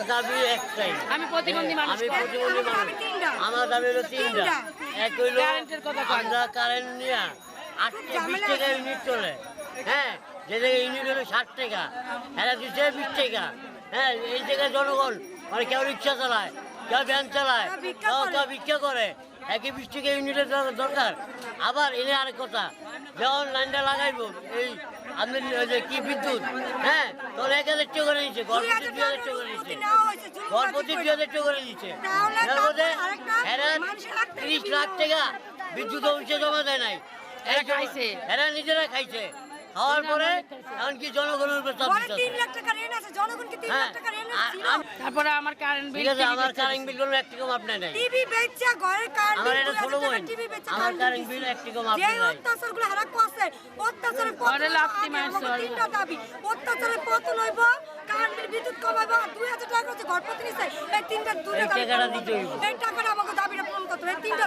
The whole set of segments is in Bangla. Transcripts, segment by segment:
আমার দাবি একটাই। আমি প্রতিবন্ধী মানুষ। আমি প্রতিবন্ধী মানুষ। আমার দাবি হলো তিনটা। এক হইল। আমরা কারেন্ট নিয়ে বিশ টাকা ইউনিট চলে। হ্যাঁ যে জায়গায় ইউনিট হলো ষাট টাকা এরা দিচ্ছে বিশ টাকা। হ্যাঁ এই জায়গায় জনগণ মানে কেউ রিক্সা চালায় কেউ ভ্যান চালায় কেউ কেউ ভিক্ষা করে। একই বিশ টাকা ইউনিটের দর- দরকার। আবার এনে আরেক কথা যখন লাইনটা লাগাইবো এই আপনি ওই যে কি বিদ্যুৎ? হ্যাঁ তখন এক হাজার টাকা করে নিচ্ছে ঘর প্রতি দুই হাজার টাকা করে নিচ্ছে ঘর প্রতি দুই হাজার টাকা করে দিচ্ছে এরা তিরিশ লাখ টাকা বিদ্যুৎ অফিসে জমা দেয় নাই। এরা খাইছে। এরা নিজেরা খাইছে। খাওয়ার পরে এমনকি জনগণের উপর চাপ টাকা হ্যাঁ। টাকা তারপরে আমার কারেন্ট বিল আমার কারেন্ট বিল কোনো একটি কম আপনার নেই টিভি বেচছে ঘরের কারেন্ট আমার এটা ছোট বোন আমার কারেন্ট বিল একটি কম আপনার নাই অত্যাচারগুলো হারা করছে অত্যাচারের ঘরে লাথি মারছে। তিনটা দাবি অত্যাচারের পতন হইব কারেন্ট বিল বিদ্যুৎ কমাইব দুই হাজার টাকা হচ্ছে ঘর প্রতি নিচ্ছে এই তিনটা দুটো এই পূরণ দিতে হইব। এই টাকাটা আমাকে এই তিনটা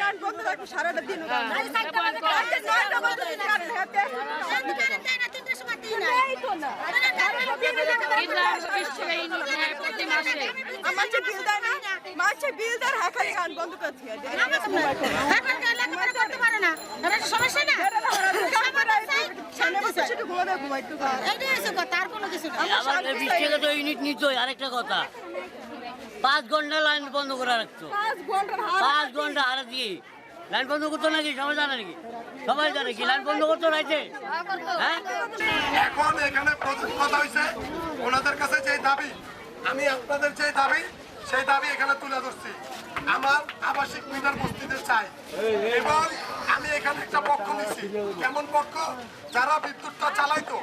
কারণ বন্ধ থাকবে সারাটা দিন হ্যাঁ। রাতে না। না হ্যাঁ গান বন্ধ করে দিয়ে দেয়। সামনে বসে শুধু ঘুমাবে ঘুমাইতে আমার বিশ টাকা তো ইউনিট নিতই আরেকটা কথা পাঁচ ঘণ্টা লাইন বন্ধ করে রাখতো পাঁচ ঘণ্টার হার পাঁচ ঘণ্টা হারা দিয়ে। লাইন বন্ধ করতো নাকি? সবাই জানে নাকি? সবাই জানে কি? লাইন বন্ধ করতো রাইতে হ্যাঁ? এখন এখানে প্রথম কথা হয়েছে ওনাদের কাছে যে দাবি আমি আপনাদের যে দাবি সেই দাবি এখানে তুলে ধরছি। আমার আবাসিক মিটার বস্তিতে চাই। এবং আমি এখানে একটা পক্ষ নিচ্ছি কেমন পক্ষ যারা বিদ্যুৎটা চালাইতো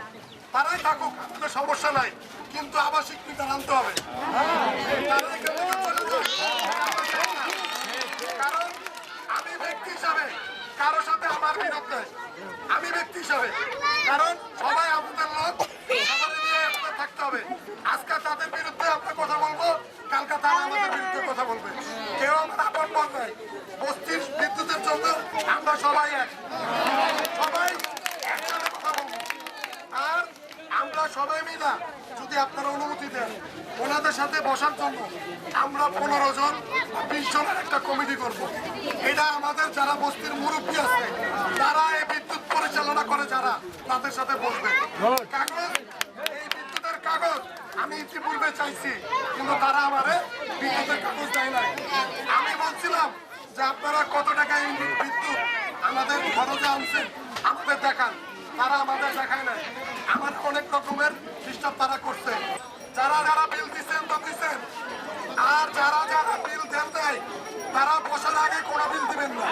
তারাই থাকুক কোনো সমস্যা নাই। কিন্তু আবাসিক মিটার আনতে হবে। কারণ আমি ব্যক্তি হিসাবে কারও সাথে আমার বিরোধ আমি ব্যক্তি হিসাবে কারণ সবাই আমাদের লোক থাকতে হবে আজকে তাদের বিরুদ্ধে আমরা কথা বলব কালকে তারা আমাদের বিরুদ্ধে কথা বলবে কেউ আমার আপন বল নাই বস্তির বিদ্যুতের জন্য আমরা সবাই এক সবাই একসাথে কথা বলব আর আমরা সবাই মিলা যদি আপনারা অনুমতি দেন, ওনাদের সাথে বসার জন্য আমরা পনেরো জন বিশ জনের একটা কমিটি করব। এটা আমাদের যারা বস্তির মুরব্বী আছে, তারা এই বিদ্যুৎ পরিচালনা করে যারা, তাদের সাথে বসবে। কাগজ, এই বিদ্যুতের কাগজ আমি ইতিপূর্বে চাইছি, কিন্তু তারা আমারে বিদ্যুতের কাগজ দেয় নাই। আমি বলছিলাম যে আপনারা কত টাকা বিদ্যুৎ আমাদের খরচে আনছেন, আমাদের দেখান। তারা আমাদের দেখায় না আমার অনেক রকমের ডিস্টার্ব তারা করছে। যারা যারা বিল দিচ্ছেন, তো দিচ্ছেন। আর যারা যারা বিল দেন নাই, তারা বসার আগে কোনো বিল দিবেন না।